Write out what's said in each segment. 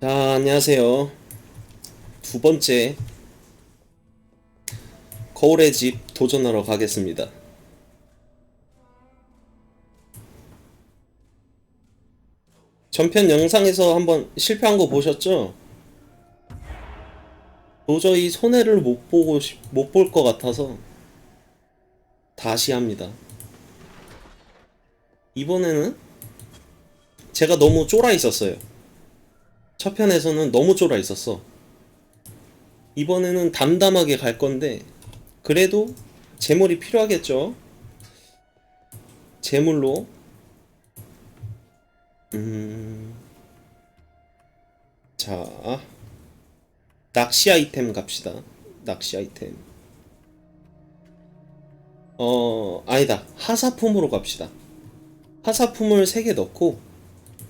자, 안녕하세요. 두 번째 거울의 집 도전하러 가겠습니다. 전편 영상에서 한번 실패한 거 보셨죠? 도저히 손해를 못 보고 못 볼 것 같아서 다시 합니다. 이번에는 제가 너무 쫄아 있었어요. 첫 편에서는 너무 쫄아 있었어. 이번에는 담담하게 갈 건데, 그래도 재물이 필요하겠죠? 재물로, 음, 자, 낚시 아이템 갑시다. 낚시 아이템. 어, 아니다. 하사품으로 갑시다. 하사품을 3개 넣고,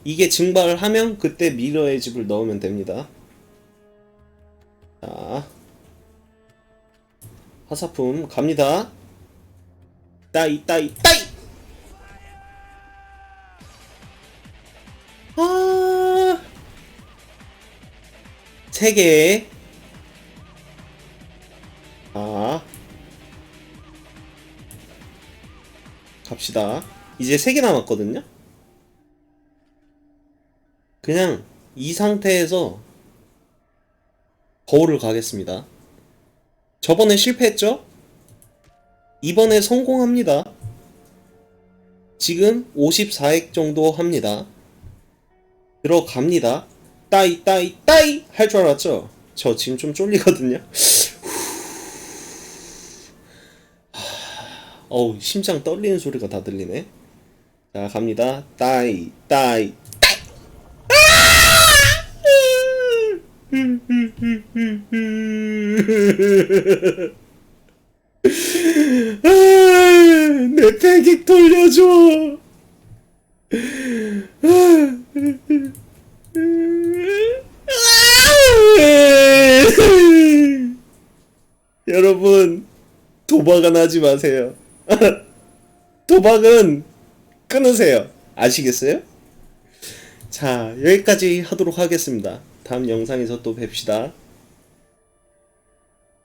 이게 증발을 하면 그때 미러의 집을 넣으면 됩니다. 자, 화사품 갑니다. 따이 따이 따이. 아, 세 개. 아, 갑시다. 이제 세 개 남았거든요. 그냥 이 상태에서 거울을 가겠습니다. 저번에 실패했죠? 이번에 성공합니다. 지금 54액 정도 합니다. 들어갑니다. 따이 따이 따이 할 줄 알았죠? 저 지금 좀 쫄리거든요. 하, 어우 심장 떨리는 소리가 다 들리네. 자 갑니다. 따이 따이 아, 내 패기 돌려줘. 여러분 도박은 하지 마세요. 도박은 끊으세요. 아시겠어요? 자, 여기까지 하도록 하겠습니다. 다음 영상에서 또 뵙시다.